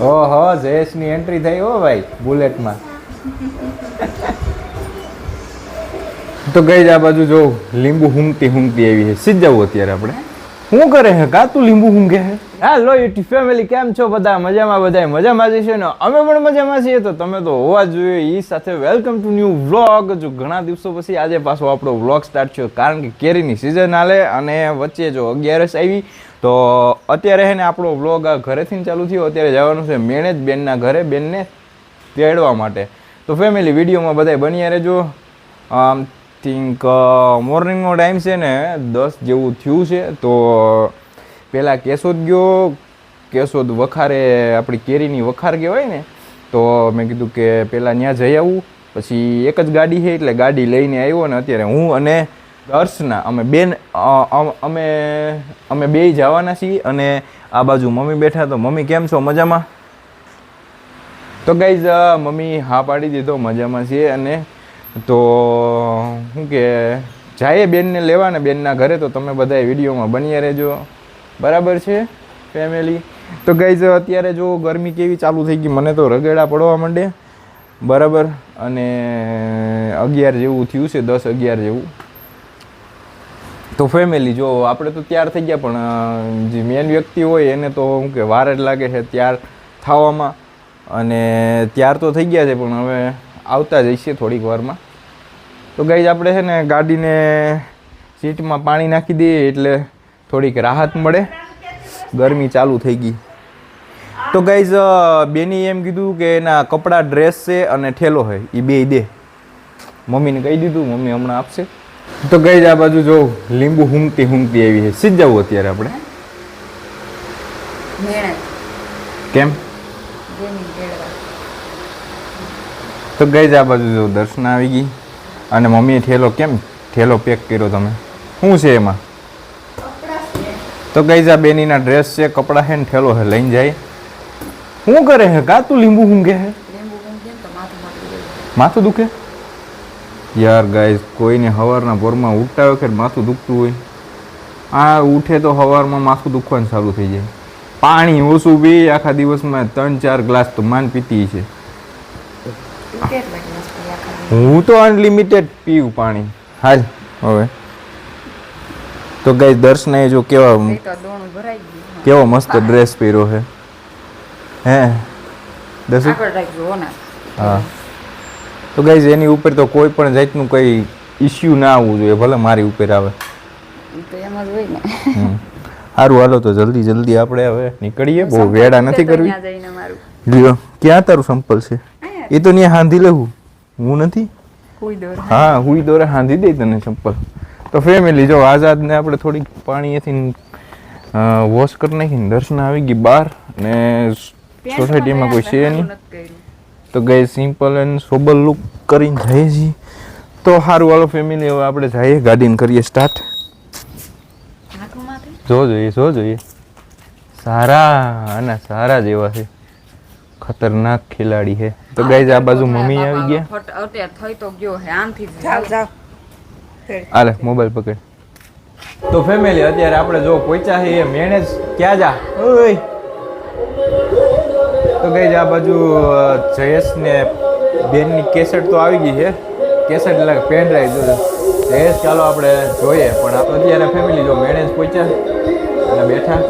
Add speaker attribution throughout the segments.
Speaker 1: ઓહો, જયેશની એન્ટ્રી થઈ હો ભાઈ, બુલેટમાં. તો ગઈ જ આ બાજુ જો, લીંબુ હુંગતી હુંગતી આવી છે. સીધ જવું અત્યારે આપણે. શું કરે હે? કા તું લીંબુ હુંગે હે? હેલો, યુટ્યુબ ફેમિલી કેમ છો બધા? મજામાં બધા મજામાં જ છે ને? અમે પણ મજામાં છીએ. તો તમે તો હોવા જોઈએ. એ સાથે વેલકમ ટુ ન્યૂ વ્લોગ જો ઘણા દિવસો પછી આજે પાછો આપણો વ્લોગ સ્ટાર્ટ થયો. કારણ કે કેરીની સિઝન હાલે અને વચ્ચે જો અગિયારસ આવી તો અત્યારે હે ને આપણો વ્લોગ ઘરેથી ચાલુ થયો. અત્યારે જવાનું છે મેણે જ બેનના ઘરે, બેનને તેડવા માટે. તો ફેમિલી વિડીયોમાં બધાય બન્યા રહેજો. આમ થિંક મોર્નિંગનો ટાઈમ છે ને દસ જેવું થયું છે. તો પહેલાં કેશોદ ગયો. કેશોદ વખારે આપણી કેરીની વખાર કહેવાય ને. તો મેં કીધું કે પહેલાં ત્યાં જઈ આવું. પછી એક જ ગાડી છે એટલે ગાડી લઈને આવ્યો ને અત્યારે હું અને દર્શના અમે બેન અમે અમે બેય જવાના છીએ અને આ બાજુ મમ્મી બેઠા તો મમ્મી કેમ છો? મજામાં? તો ગાઈઝ મમ્મી હા પાડી દીધો, મજામાં છીએ અને તો શું કે જાય બેનને લેવા ને બેનના ઘરે તો તમે બધા વિડીયોમાં બન્યા રહેજો. બરાબર છે ફેમિલી તો ગાઈઝ અત્યારે જો ગરમી કેવી ચાલુ થઈ ગઈ, મને તો રગેડા પડવા માંડે બરાબર? અને અગિયાર જેવું થયું છે, દસ અગિયાર જેવું. તો ફેમિલી જો આપણે તો તૈયાર થઈ ગયા, પણ જે મેન વ્યક્તિ હોય એને તો શું કે વાર જ લાગે છે તૈયાર થવામાં. અને તૈયાર તો થઈ ગયા છે, પણ હવે આવતા જઈશે થોડીક વારમાં. તો ગઈ આપણે છે ને ગાડીને સીટમાં પાણી નાખી દઈએ, એટલે થોડીક રાહત મળે. ગરમી ચાલુ થઈ ગઈ. તો ગાઈઝ બેની એમ કીધું કે એના કપડાં ડ્રેસ છે અને ઠેલો છે એ બે દે. મમ્મીને કહી દીધું, મમ્મી હમણાં આપશે. તો ગઈ આ બાજુ જો લીંબુ હુમતી હુમતી આવી છે. સીધ જવું અત્યારે આપણે. કેમ? તો ગઈ આ બાજુ જો દર્શન આવી ગઈ. અને મમ્મીએ ઠેલો કેમ? ઠેલો પેક કર્યો તમે. શું છે એમાં? તો ગઈ જા બેનીના ડ્રેસ છે કપડાં છે ને ઠેલો છે લઈને જાય. શું કરે છે? કા તું લીંબુ હુંગે છે?
Speaker 2: માથું
Speaker 1: દુખે? યાર ગાઈઝ કોઈને સવારના ભોરમાં ઉઠતા વખત માથું દુખતું હોય? આ ઉઠે તો સવારમાં માથું દુખવાનું ચાલુ થઈ જાય. પાણી ઓછું બી આખા દિવસમાં ત્રણ ચાર ગ્લાસ તો માન પીતી છે. હું તો અનલિમિટેડ પીવું પાણી. હાલ હવે. તો ગાઈ દર્શને જો કેવા કેવો મસ્ત ડ્રેસ પહેર્યો છે. હે? દસુ
Speaker 2: હા.
Speaker 1: તો ગાઈઝ એની ઉપર તો કોઈ પણ જાતનું કંઈ ઇસ્યુ ના આવવું જોઈએ ભલે મારી ઉપર આવે. સારું હાલો તો જલ્દી જલ્દી આપણે હવે નીકળીએ. બહુ વેડા નથી કરવી. લ્યો ક્યાં તારું સંપલ છે? એ તો ત્યાં હાંધી લેવું હું નથી? હા હું દોરે હાંધી દઈ તને ચંપલ તો ફેમિલી જો આઝાદને આપણે થોડીક પાણીએથી વોશ કરી નાખીને દર્શન આવી ગઈ બહાર ને સોસાયટીમાં કોઈ છે નહીં. તો ગઈ સિમ્પલ એન્ડ સોબર લુક કરીને જઈએ છીએ. તો સારું વાળો ફેમિલી હવે આપણે જઈએ ગાડીને કરીએ સ્ટાર્ટ જો જોઈએ જો જોઈએ. સારા આના સારા જેવા છે. ખતરનાક ખેલાડી છે. તો ગઈ આ બાજુ મમ્મી આવી ગયા.
Speaker 2: અત્યારે થઈ તો ગયો હે આમથી જાવ જાવ
Speaker 1: આલે મોબાઈલ પકડ. તો ફેમિલી અત્યારે આપણે જો પહોંચ્યા છીએ મેનેજ ક્યાં જા? ઓય. તો ગઈ આ બાજુ જયેશ ને બેનની કેસેટ તો આવી ગઈ છે. કેસેટ એટલે પેન ડ્રાઈવ જો જયેશ ચાલો આપણે જોઈએ, પણ અત્યારે ફેમિલી જો મેનેજ પહોંચ્યા અને બેઠા.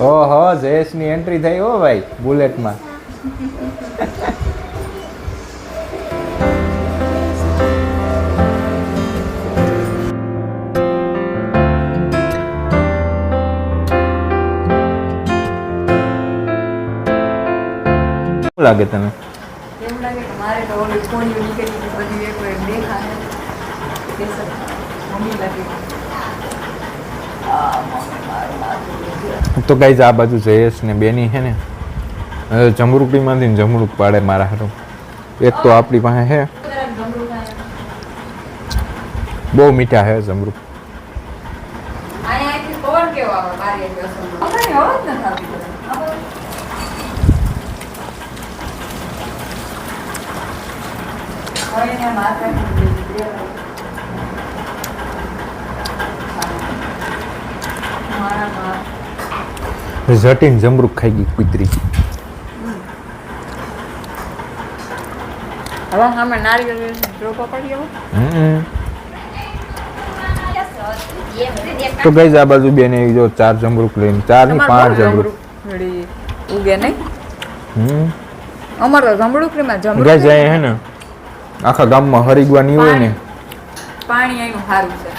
Speaker 1: ઓહો, જયેશની એન્ટ્રી થઈ હો ભાઈ, બુલેટમાં. લાગે તમે
Speaker 2: એવું લાગે? કે તો ઓલી કોળીઓ નીકળી બધી એક વાર દેખાય. કેસર મમ્મી લાગે. આ
Speaker 1: તો કઈ આ બાજુ જયેશ ને બેની છે ને જમરૂકડીમાંથી જમરૂક પાડે મારા હારું એક તો આપણી પાસે છે બહુ મીઠા છે જમરૂક.
Speaker 2: મારા મા
Speaker 1: જટીન જમરૂક ખાઈ ગઈ કુતરી.
Speaker 2: હવે નારિયેળ.
Speaker 1: તો ગઈ આ બાજુ બેન એવી જો ચાર જમરૂક લઈને ચારની પાંચ જમરૂક.
Speaker 2: ઉગે નહીં.
Speaker 1: હમ.
Speaker 2: અમાર તો જમરૂક
Speaker 1: જાય હે ને આખા ગામમાં હરિગવા નહીં હોય ને.
Speaker 2: પાણી અહીંનું સારું છે.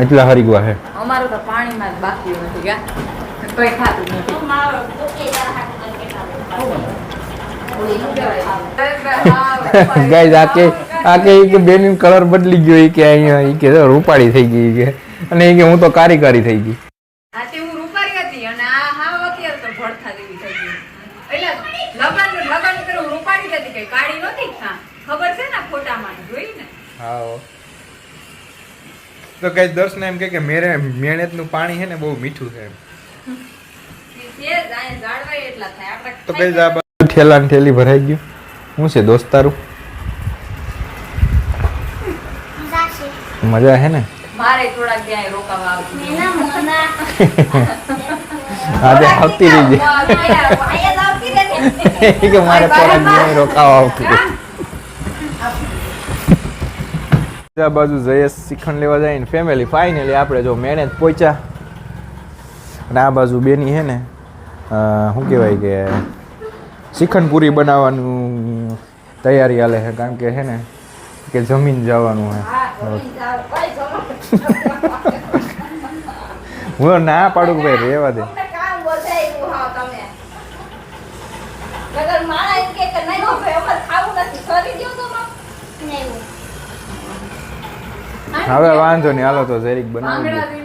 Speaker 1: એટલે હરિગવા હે.
Speaker 2: અમારું તો પાણીમાં જ બાકી નથી ગયા. તોય ખાતું નથી.
Speaker 1: ગાઈઝ આ કે આ કે કે બેન કલર બદલી ગયો કે અહીંયા એ કે રૂપાળી થઈ ગઈ કે. અને એ કે હું તો કારી કારી થઈ ગઈ.
Speaker 2: આ તે હું રૂપારી હતી અને આ હા અત્યારે તો ભડથા જેવી થઈ ગઈ. એટલે લગન લગન કર્યું રૂપારી હતી કઈ કાળી નહોતી ખબર છે ને ફોટામાં? જોઈ ને?
Speaker 1: હા. તો કઈ દર્શન એમ કે કે મેરે મેણેતનું પાણી છે ને બહુ મીઠું છે
Speaker 2: છે
Speaker 1: તો કઈ આ ઠેલા ને ઠેલી ભરાઈ ગયું. શું છે દોસ્તારું? મજા હે ને?
Speaker 2: મારે થોડાક ક્યાંય રોકાવા આવતું
Speaker 1: આજે આવતી રહી છે. કે મારે થોડાક રોકાવા આવતું આ બાજુ જયેશ શિખંડ લેવા જાય ને ફેમિલી ફાઇનલી આપણે જો મેને જ પહોંચ્યા. અને આ બાજુ બેની છે ને શું કહેવાય કે શિખંડ પૂરી બનાવવાનું તૈયારી હાલે છે કારણ કે છે ને કે જમીન જવાનું હે હું ના પાડું કે ભાઈ રહેવા દે. હવે વાંધો નહીં હાલો તો જરીક બનાવી